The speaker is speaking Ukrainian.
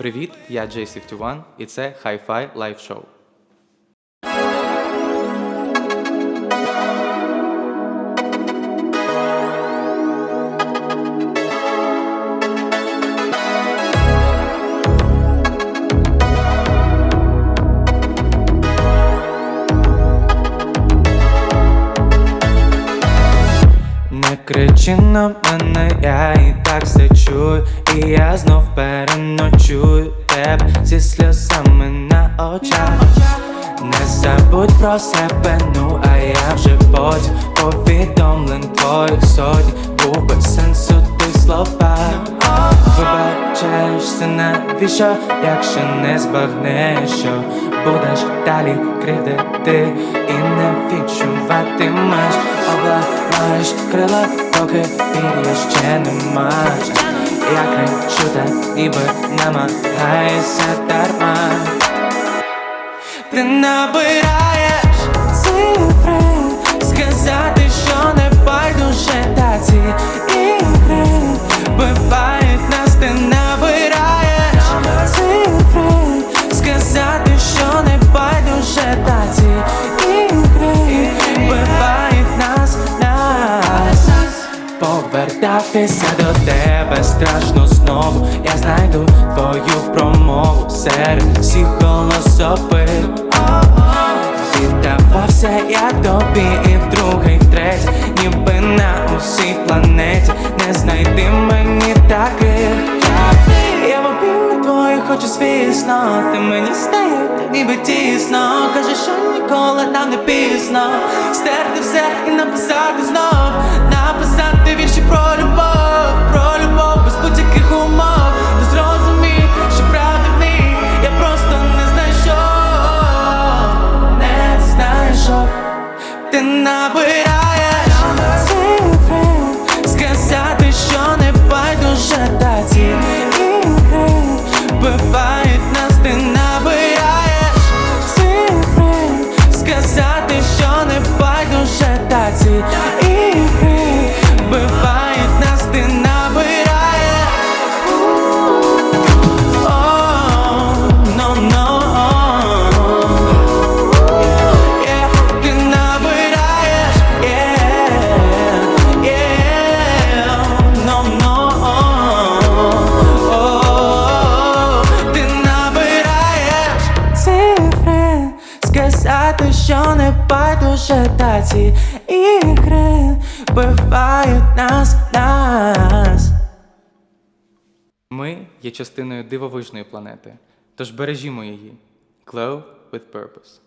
Привіт, я J61 і це Hi-Fi Live Show. Кричи на мене, я і так все чую, і я знов переночую тебе зі сльозами на очах. Не забудь про себе, ну а я вже потім повідомлень твоїх сотень був без сенсу ти слова. Вибачаєшся навіщо, якщо не збагнеш, що будеш далі кривдити і не відчуватимеш Обламаєш крила, поки пір'я ще не маєш Я кричу та ніби намагаюся дарма Ти набираєш Повертатися до тебе страшно знову Я знайду твою промову серед всіх голосових Віддавався я тобі і вдруге, і втретє Ніби на усій планеті. Не знайди мені таких хочу звісно. Ти мені стає ніби тісно. Кажеш, що ніколи нам не пізно. Стерти все і написати знов. Написати байдуже та ці ігри Бивають нас, нас Ми є частиною дивовижної планети, тож бережімо її. Glow with purpose.